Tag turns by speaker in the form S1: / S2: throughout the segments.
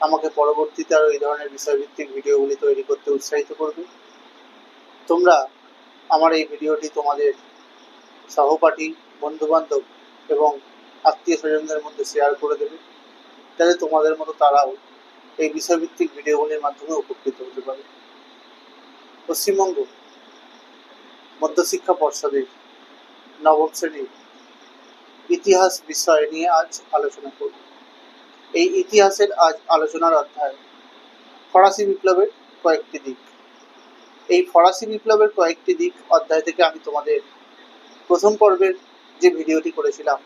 S1: আমাকে পরবর্তীতে আরও এই ধরনের বিষয়ভিত্তিক ভিডিওগুলি তৈরি করতে উৎসাহিত করবে। তোমরা আমার এই ভিডিওটি তোমাদের সহপাঠী, বন্ধুবান্ধব এবং আত্মীয় স্বজনদের মধ্যে শেয়ার করে দেবে, যাতে তোমাদের মতো তারাও এই বিষয়ভিত্তিক ভিডিওগুলির মাধ্যমে উপকৃত হতে পারে। পশ্চিমবঙ্গ, মধ্যশিক্ষা পর্ষদের নবম শ্রেণির ইতিহাস বিষয় নিয়ে আজ আলোচনা করব। এই ইতিহাসের আজ আলোচনার অধ্যায়। ফরাসি বিপ্লবের কয়েকটি দিক। এই ফরাসি বিপ্লবের কয়েকটি দিক অধ্যায় থেকে আমি তোমাদের প্রথম পর্বের যে ভিডিওটি করেছিলাম,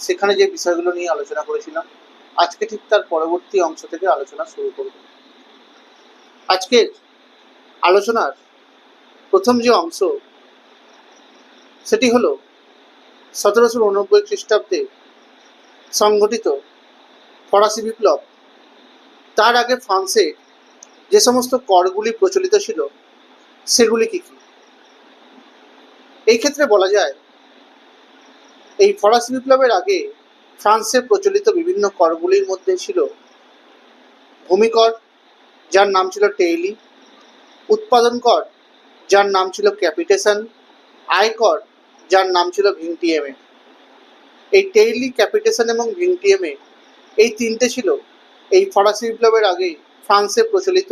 S1: সেখানে যে বিষয়গুলো নিয়ে আলোচনা করেছিলাম, আজকে ঠিক তার পরবর্তী অংশ থেকে আলোচনা শুরু করব। আজকের আলোচনার প্রথম যে অংশ, সেটি হলো সতেরোশো উনব্বই খ্রিস্টাব্দে সংঘটিত ফরাসি বিপ্লব, তার আগে ফ্রান্সে যে সমস্ত করগুলি প্রচলিত ছিল, সেগুলি কি কি? এই ক্ষেত্রে বলা যায়, এই ফরাসি বিপ্লবের আগে ফ্রান্সে প্রচলিত বিভিন্ন করগুলির মধ্যে ছিল ভূমিকর, যার নাম ছিল টেইলি, উৎপাদন কর, যার নাম ছিল ক্যাপিটেশন আয়কর যার নাম ছিল ভিংটিএমএ। এই টেইলি ক্যাপিটেশন এবং ভিংটিএমএ এই তিনটে ছিল এই ফরাসি বিপ্লবের আগে ফ্রান্সে প্রচলিত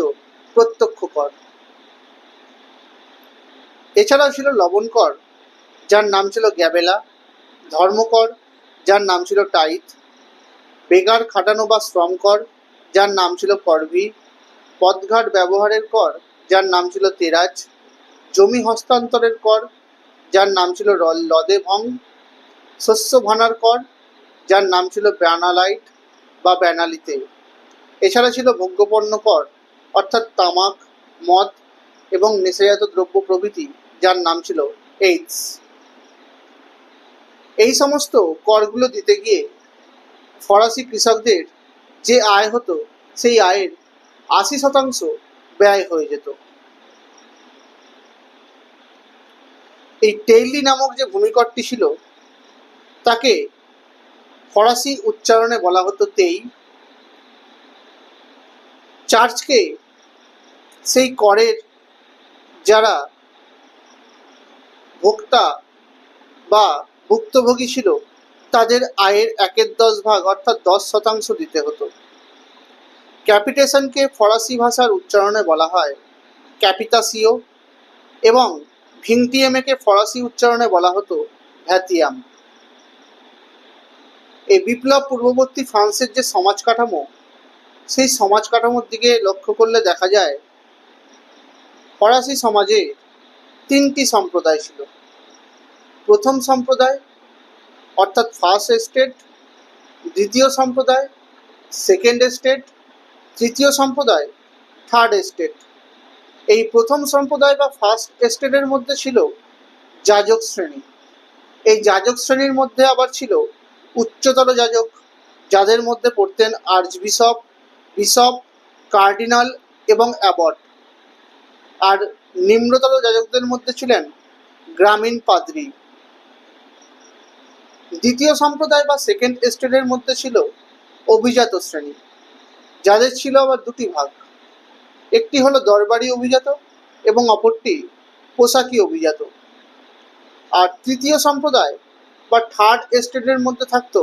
S1: প্রত্যক্ষ কর। এছাড়াও ছিল লবণ কর, যার নাম ছিল গ্যাবেলা ধর্মকর যার নাম ছিল টাইথ, বেগার খাটানো বা শ্রম কর, যার নাম ছিল করভি, পদঘাট ব্যবহারের কর, যার নাম ছিল তেরাজ, জমি হস্তান্তরের কর, যার নাম ছিল লদে ভং, শস্য ভানার কর, যার নাম ছিল ব্যানালাইট বা ব্যানালিতে। এছাড়া ছিল ভোগ্যপণ্য কর অর্থাৎ তামাক, মদ এবং নেশাজাত দ্রব্য প্রভৃতি, যার নাম ছিল এইডস এই সমস্ত করগুলো দিতে গিয়ে ফরাসি কৃষকদের যে আয় হতো, সেই আয়ের আশি শতাংশ ব্যয় হয়ে যেত। এই টেইলি নামক যে ভূমিকরটি ছিল, তাকে ফরাসি উচ্চারণে বলা হতো তেই। চার্চকে সেই করের যারা ভোক্তা বা ভুক্তভোগী ছিল, তাদের আয়ের একের দশ ভাগ, অর্থাৎ দশ শতাংশ দিতে হতো। ক্যাপিটেশনকে ফরাসি ভাষার উচ্চারণে বলা হয় ক্যাপিতাসিও এবং ভিংটিএমএকে ফরাসি উচ্চারণে বলা হতো ভ্যাতিয়াম। এই বিপ্লব পূর্ববর্তী ফ্রান্সের যে সমাজ কাঠামো, সেই সমাজ কাঠামোর দিকে লক্ষ্য করলে দেখা যায়, ফরাসি সমাজে তিনটি সম্প্রদায় ছিল। প্রথম সম্প্রদায়, অর্থাৎ ফার্স্ট এস্টেট দ্বিতীয় সম্প্রদায়, সেকেন্ড এস্টেট তৃতীয় সম্প্রদায়, থার্ড এস্টেট এই প্রথম সম্প্রদায় বা ফার্স্ট এস্টেটের মধ্যে ছিল যাজক শ্রেণি। এই যাজক শ্রেণির মধ্যে আবার ছিল উচ্চতর যাজক যাদের মধ্যে পড়তেন আর্চ বিশপ বিশপ কার্ডিনাল এবং অ্যাবট। আর নিম্নতর যাজকদের মধ্যে ছিলেন গ্রামীণ পাদ্রী। দ্বিতীয় সম্প্রদায় বা সেকেন্ড এস্টেটের মধ্যে ছিল অভিজাত শ্রেণি, যাদের ছিল আবার দুটি ভাগ। একটি হলো দরবারি অভিজাত এবং অপরটি পোশাকি অভিজাত। আর তৃতীয় সম্প্রদায় বা থার্ড এস্টেটের মধ্যে থাকতো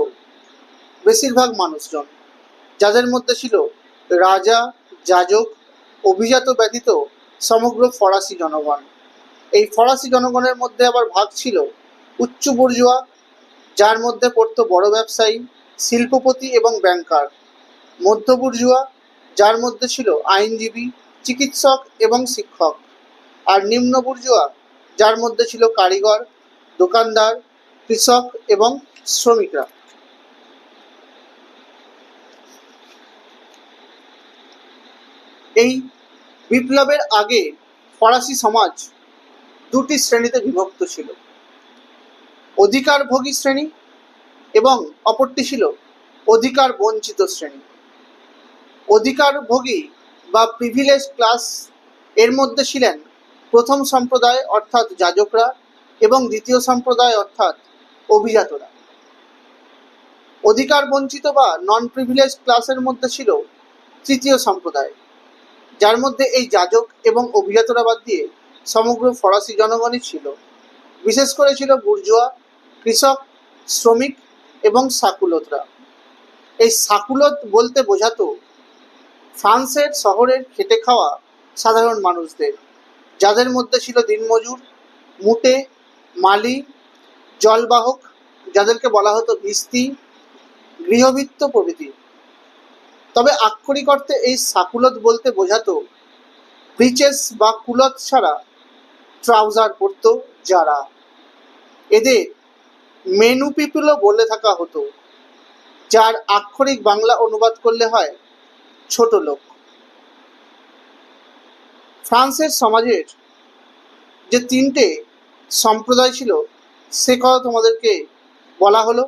S1: বেশিরভাগ মানুষজন। যাদের মধ্যে ছিল রাজা, যাজক, অভিজাত ব্যতীত সমগ্র ফরাসি জনগণ। এই ফরাসি জনগণের মধ্যে আবার ভাগ ছিল উচ্চ বর্জুয়া যার মধ্যে পড়তো বড় ব্যবসায়ী, শিল্পপতি এবং ব্যাংকার মধ্য বুর্জুয়া যার মধ্যে ছিল আইনজীবী, চিকিৎসক এবং শিক্ষক। আর নিম্ন বুর্জুয়া যার মধ্যে ছিল কারিগর, দোকানদার কৃষক এবং শ্রমিকরা। এই বিপ্লবের আগে ফরাসি সমাজ দুটি শ্রেণীতে বিভক্ত ছিল। অধিকারভোগী শ্রেণি এবং অপরটি ছিল অধিকার বঞ্চিত শ্রেণি। অধিকারভোগী বা প্রিভিলেজ ক্লাস এর মধ্যে ছিলেন প্রথম সম্প্রদায় অর্থাৎ যাজকরা এবং দ্বিতীয় সম্প্রদায় অর্থাৎ অভিজাতরা। অধিকার বঞ্চিত বা নন প্রিভিলেজ ক্লাসের মধ্যে ছিল তৃতীয় সম্প্রদায়, যার মধ্যে এই যাজক এবং অভিজাতরা বাদ দিয়ে সমগ্র ফরাসি জনগণই ছিল। বিশেষ করে ছিল বুর্জোয়া, কৃষক, শ্রমিক এবং সাকুলতরা। এই সাকুলত বলতে বোঝাতো ফ্রান্সের শহরের খেটে খাওয়া সাধারণ মানুষদের, যাদের মধ্যে ছিল দিনমজুর, মুটে, মালি জলবাহক, যাদেরকে বলা হতো ভিস্তি গৃহবৃত্ত প্রভৃতি। তবে আক্ষরিক অর্থে এই সাকুলত বলতে বোঝাতো ব্রিচেস বা কুলত ছাড়া ট্রাউজার পরতো যারা। এদের মেনু পিপুলও বলে থাকা হতো, যার আক্ষরিক বাংলা অনুবাদ করলে হয় ছোট লোক। ফ্রান্সের সমাজের যে তিনটে সম্প্রদায় ছিল সে কথা তোমাদেরকে বলা হলো।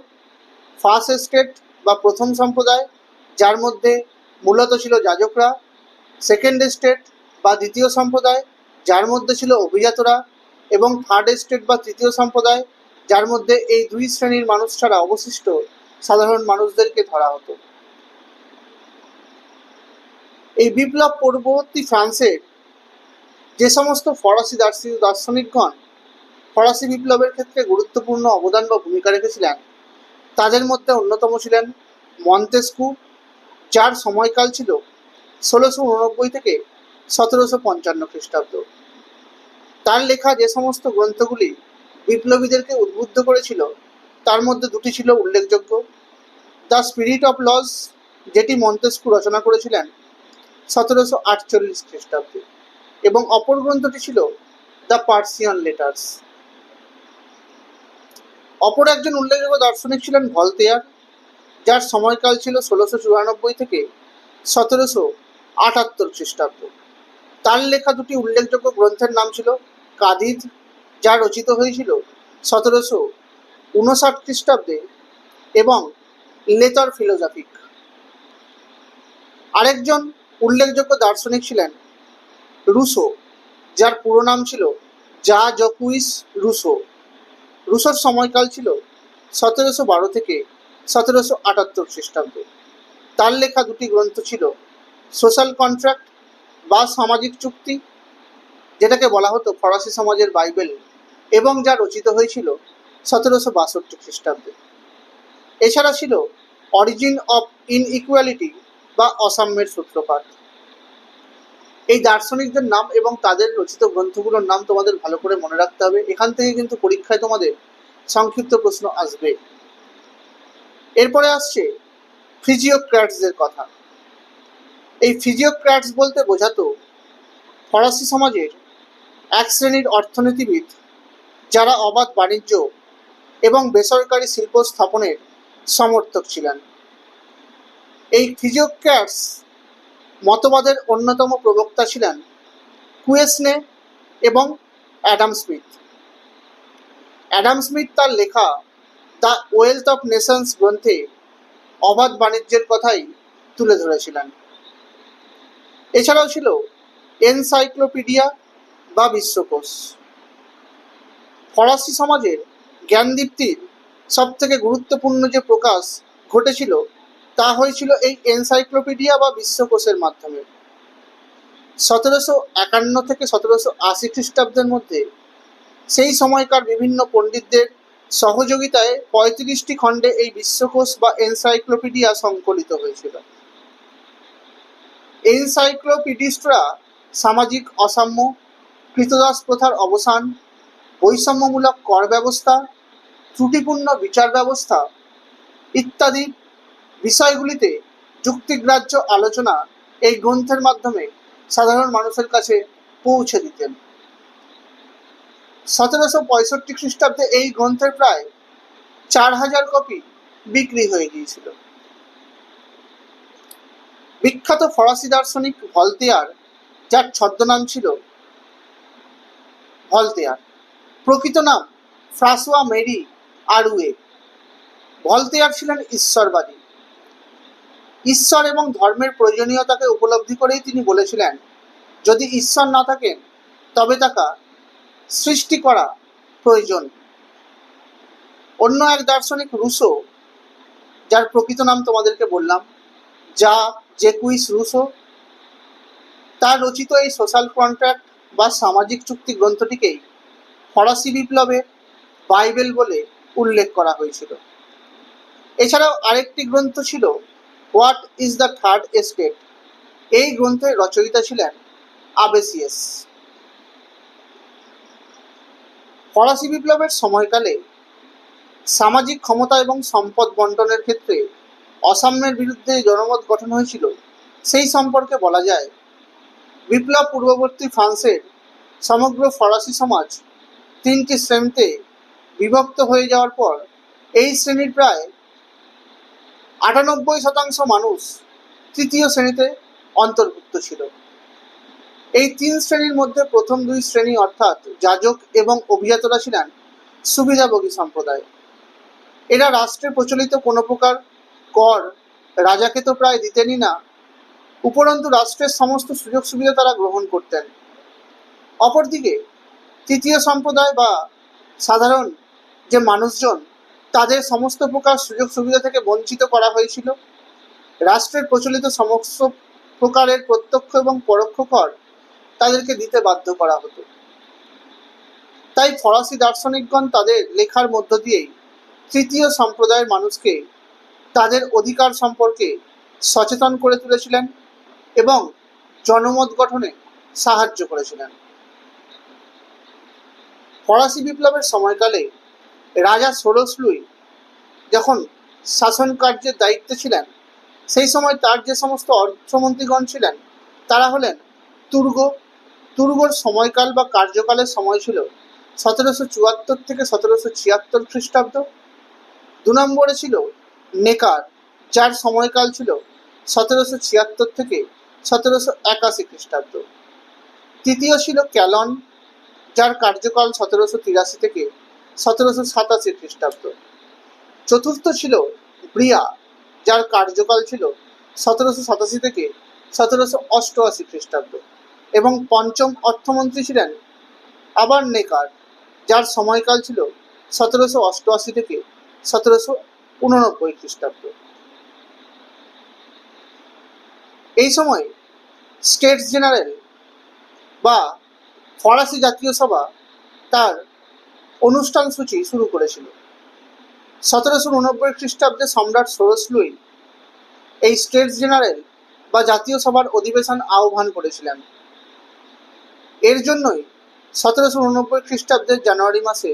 S1: ফার্স্ট স্টেট বা প্রথম সম্প্রদায়, যার মধ্যে মূলত ছিল যাজকরা। সেকেন্ড স্টেট বা দ্বিতীয় সম্প্রদায়, যার মধ্যে ছিল অভিজাতরা। এবং থার্ড স্টেট বা তৃতীয় সম্প্রদায়, যার মধ্যে এই দুই শ্রেণির মানুষ ছাড়া অবশিষ্ট সাধারণ মানুষদেরকে ধরা হতো। এই বিপ্লব পূর্ববর্তী ফ্রান্সের যে সমস্ত ফরাসি দার্শনিক দার্শনিকগণ ফরাসি বিপ্লবের ক্ষেত্রে গুরুত্বপূর্ণ অবদান বা ভূমিকা রেখেছিলেন। তাদের মধ্যে অন্যতম ছিলেন মন্তেস্কু, যার সময়কাল ছিল ষোলোশো উননব্বই থেকে সতেরোশো পঞ্চান্ন খ্রিস্টাব্দ। তার লেখা যে সমস্ত গ্রন্থগুলি বিপ্লবীদেরকে উদ্বুদ্ধ করেছিল, তার মধ্যে দুটি ছিল উল্লেখযোগ্য। দ্য স্পিরিট অফ লস, যেটি মন্তেস্কু রচনা করেছিলেন সতেরোশো আটচল্লিশ খ্রিস্টাব্দে। এবং অপর গ্রন্থটি ছিল দ্য পার্সিয়ান লেটার্স। অপর একজন উল্লেখযোগ্য দার্শনিক ছিলেন ভলতেয়ার, যার সময়কাল ছিল ষোলোশো চুরানব্বই থেকে সতেরোশো আটাত্তর খ্রিস্টাব্দ। তার লেখা দুটি উল্লেখযোগ্য গ্রন্থের নাম ছিল কাদিদ যা রচিত হয়েছিল সতেরোশো উনষাট খ্রিস্টাব্দে, এবং লেতর ফিলোজফিক। আরেকজন উল্লেখযোগ্য দার্শনিক ছিলেন রুসো যার পুরো নাম ছিল যা জকুইস রুসো রুসোর সময়কাল ছিল সতেরোশো বারো থেকে সতেরোশো আটাত্তর খ্রিস্টাব্দে। তার লেখা দুটি গ্রন্থ ছিল সোশ্যাল কন্ট্রাক্ট বা সামাজিক চুক্তি, যেটাকে বলা হতো ফরাসি সমাজের বাইবেল, এবং যা রচিত হয়েছিল সতেরোশো বাষট্টি খ্রিস্টাব্দে। এছাড়া ছিল অরিজিন অফ ইনইকুয়ালিটি বা অসাম্যের সূত্রপাত। এই দার্শনিকদের নাম এবং তাদের রচিত গ্রন্থগুলোর নাম তোমাদের ভালো করে মনে রাখতে হবে। এখান থেকে কিন্তু পরীক্ষায় তোমাদের সংক্ষিপ্ত প্রশ্ন আসবে। এরপরে আসছে ফিজিওক্র্যাটসদের কথা। এই ফিজিওক্র্যাটস বলতে বোঝাতো ফরাসি সমাজের এক শ্রেণির অর্থনীতিবিদ যারা অবাধ বাণিজ্য এবং বেসরকারি শিল্প স্থাপনের সমর্থক ছিলেন। এই ফিজিওক্র্যাটস মতবাদের অন্যতম প্রবক্তা ছিলেন কুয়েসনে এবং অ্যাডাম স্মিথ। অ্যাডাম স্মিথ তার লেখা দ্য ওয়েলথ অফ নেশনস গ্রন্থে অবাধ বাণিজ্যের কথাই তুলে ধরেছিলেন। এছাড়াও ছিল এনসাইক্লোপিডিয়া বা বিশ্বকোষ। ফরাসি সমাজের জ্ঞানদীপ্তির সব থেকে গুরুত্বপূর্ণ যে প্রকাশ ঘটেছিল তা হয়েছিল এই এনসাইক্লোপিডিয়া বা বিশ্বকোষের মাধ্যমে। সতেরোশো একান্ন থেকে সতেরোশো আশি খ্রিস্টাব্দের মধ্যে সেই সময়কার বিভিন্ন পণ্ডিতদের সহযোগিতায় পঁয়ত্রিশটি খণ্ডে এই বিশ্বকোষ বা এনসাইক্লোপিডিয়া সংকলিত হয়েছিল। এনসাইক্লোপিডিস্টরা সামাজিক অসাম্য, কৃতদাস প্রথার অবসান, বৈষম্যমূলক কর ব্যবস্থা, ত্রুটিপূর্ণ বিচার ব্যবস্থা ইত্যাদি বিষয়গুলিতে যুক্তিগ্রাহ্য আলোচনা এই গ্রন্থের মাধ্যমে সাধারণ মানুষের কাছে পৌঁছে দিতেন। সতেরোশো পঁয়ষট্টি খ্রিস্টাব্দে এই গ্রন্থের প্রায় চার হাজার কপি বিক্রি হয়ে গিয়েছিল। বিখ্যাত ফরাসি দার্শনিক ভলতেয়ার, যার ছদ্মনাম ছিল ভলতেয়ার। প্রকৃত নাম ফ্রাসোয়া মেরি আরুয়ে। ভলতেয়ার ছিলেন ঈশ্বরবাদী। ঈশ্বর এবং ধর্মের প্রয়োজনীয়তাকে উপলব্ধি করেই তিনি বলেছিলেন, যদি ঈশ্বর না থাকেন, তবে তাকে সৃষ্টি করা প্রয়োজন। অন্য এক দার্শনিক রুশো, যার প্রকৃত নাম তোমাদেরকে বললাম, যা জেকুইস রুশো, তার রচিত এই সোশ্যাল কন্ট্রাক্ট বা সামাজিক চুক্তি গ্রন্থটিকেই ফরাসি বিপ্লবের বাইবেল বলে উল্লেখ করা হয়েছিল। এছাড়াও আরেকটি গ্রন্থ ছিল what is the third estate এই গ্রন্থের রচয়িতা ছিলেন আবেসিয়াস। ফরাসি বিপ্লবের সময়কালে সামাজিক ক্ষমতা এবং সম্পদ বন্টনের ক্ষেত্রে অসাম্যের বিরুদ্ধে জনমত গঠন হয়েছিল। সেই সম্পর্কে বলা যায়, বিপ্লব পূর্ববর্তী ফ্রান্সের সমগ্র ফরাসি সমাজ তিনটি শ্রেণীতে বিভক্ত হয়ে যাওয়ার পর এই শ্রেণির প্রায় আটানব্বই শতাংশ মানুষ তৃতীয় শ্রেণীতে অন্তর্ভুক্ত ছিল। এই তিন শ্রেণির মধ্যে প্রথম দুই শ্রেণি অর্থাৎ যাজক এবং অভিজাতরা ছিলেন সুবিধাভোগী সম্প্রদায়। এরা রাষ্ট্রে প্রচলিত কোনো প্রকার কর রাজাকে তো প্রায় দিতেনই না, উপরন্তু রাষ্ট্রের সমস্ত সুযোগ সুবিধা তারা গ্রহণ করতেন। অপরদিকে তৃতীয় সম্প্রদায় বা সাধারণ যে মানুষজন তাদের সমস্ত প্রকার সুযোগ সুবিধা থেকে বঞ্চিত করা হয়েছিল। রাষ্ট্রের প্রচলিত সমস্ত প্রকারের প্রত্যক্ষ এবং পরোক্ষ কর তাদেরকে দিতে বাধ্য করা হতো। তাই ফরাসি দার্শনিকগণ তাদের লেখার মধ্য দিয়েই তৃতীয় সম্প্রদায়ের মানুষকে তাদের অধিকার সম্পর্কে সচেতন করে তুলেছিলেন এবং জনমত গঠনে সাহায্য করেছিলেন। ফরাসি বিপ্লবের সময়কালে রাজা ষোড়শ লুই যখন শাসন কার্যের দায়িত্বে ছিলেন, সেই সময় তার যে সমস্ত অর্থমন্ত্রীগণ ছিলেন, তারা হলেন তুর্গ। তুর্গর সময়কাল বা কার্যকালের সময় ছিল সতেরোশো চুয়াত্তর থেকে সতেরোশো ছিয়াত্তর খ্রিস্টাব্দ। দু নম্বরে ছিল নেকার, যার সময়কাল ছিল সতেরোশো ছিয়াত্তর থেকে সতেরোশো একাশি খ্রিস্টাব্দ। তৃতীয় ছিল ক্যালন, যার কার্যকাল সতেরোশো তিরাশি থেকে সতেরোশো সাতাশি খ্রিস্টাব্দ। চতুর্থ ছিল ব্রিয়া যার কার্যকাল ছিল সতেরোশো সাতাশি থেকে সতেরোশো অষ্টআশি খ্রিস্টাব্দ। এবং পঞ্চম অর্থমন্ত্রী ছিলেন আবার নেকার, যার সময়কাল ছিল সতেরোশো অষ্টআশি থেকে সতেরোশো উননব্বই খ্রিস্টাব্দ। এই সময় স্টেটস জেনারেল বা ফরাসি জাতীয় সভা তার অনুষ্ঠান সূচি শুরু করেছিল। সতেরোশো উনব্বই খ্রিস্টাব্দে সম্রাট ষোড়শ লুই এই স্টেটস জেনারেল বা জাতীয় সভার অধিবেশন আহ্বান করেছিলেন। এর জন্যই সতেরোশো উনব্বই খ্রিস্টাব্দের জানুয়ারি মাসে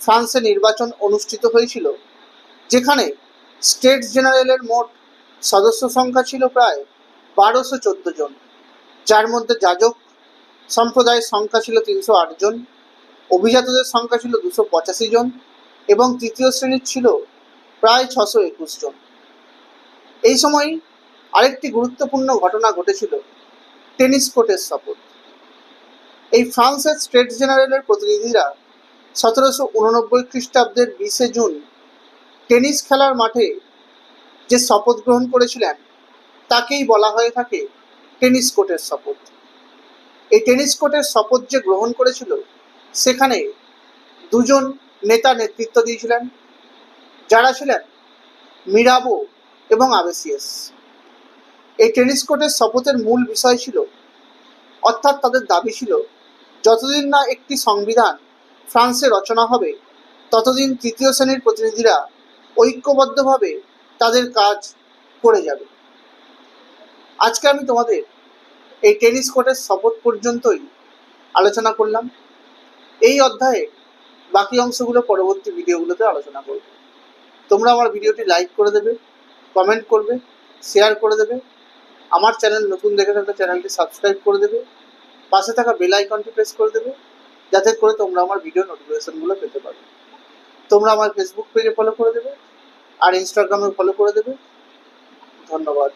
S1: ফ্রান্সে নির্বাচন অনুষ্ঠিত হয়েছিল, যেখানে স্টেটস জেনারেলের মোট সদস্য সংখ্যা ছিল প্রায় বারোশো চোদ্দ জন, যার মধ্যে যাজক সম্প্রদায়ের সংখ্যা ছিল তিনশো আট জন। অভিজাতদের সংখ্যা ছিল দুশো পঁচাশি জন এবং তৃতীয় শ্রেণির ছিল প্রায় ছশো একুশ জন। এই সময় আরেকটি গুরুত্বপূর্ণ ঘটনা ঘটেছিল, টেনিস কোর্টের শপথ এই ফ্রান্সের স্টেট জেনারেলের প্রতিনিধিরা সতেরোশো উননব্বই খ্রিস্টাব্দের বিশে জুন টেনিস খেলার মাঠে যে শপথ গ্রহণ করেছিলেন, তাকেই বলা হয়ে থাকে টেনিস কোর্টের শপথ। এই টেনিস কোর্টের শপথ যে গ্রহণ করেছিল সেখানে দুজন নেতা নেতৃত্ব দিয়েছিলেন, যারা ছিলেন মিরাবো এবং আবেসিয়াস। এই টেনিস কোর্টের শপথের মূল বিষয় ছিল, অর্থাৎ তাদের দাবি ছিল, যতদিন না একটি সংবিধান ফ্রান্সে রচনা হবে, ততদিন তৃতীয় শ্রেণির প্রতিনিধিরা ঐক্যবদ্ধভাবে তাদের কাজ করে যাবে। আজকে আমি তোমাদের এই টেনিস কোর্টের শপথ পর্যন্তই আলোচনা করলাম। এই অধ্যায়ে বাকি অংশগুলো পরবর্তী ভিডিওগুলোতে আলোচনা করব। তোমরা আমার ভিডিওটি লাইক করে দেবে কমেন্ট করবে শেয়ার করে দেবে। আমার চ্যানেল নতুন দেখে থাকলে চ্যানেলটি সাবস্ক্রাইব করে দেবে। পাশে থাকা বেল আইকনটি প্রেস করে দেবে, যাতে করে তোমরা আমার ভিডিও নোটিফিকেশনগুলো পেতে পারো। তোমরা আমার ফেসবুক পেজে ফলো করে দেবে, আর ইনস্টাগ্রামে ফলো করে দেবে। ধন্যবাদ।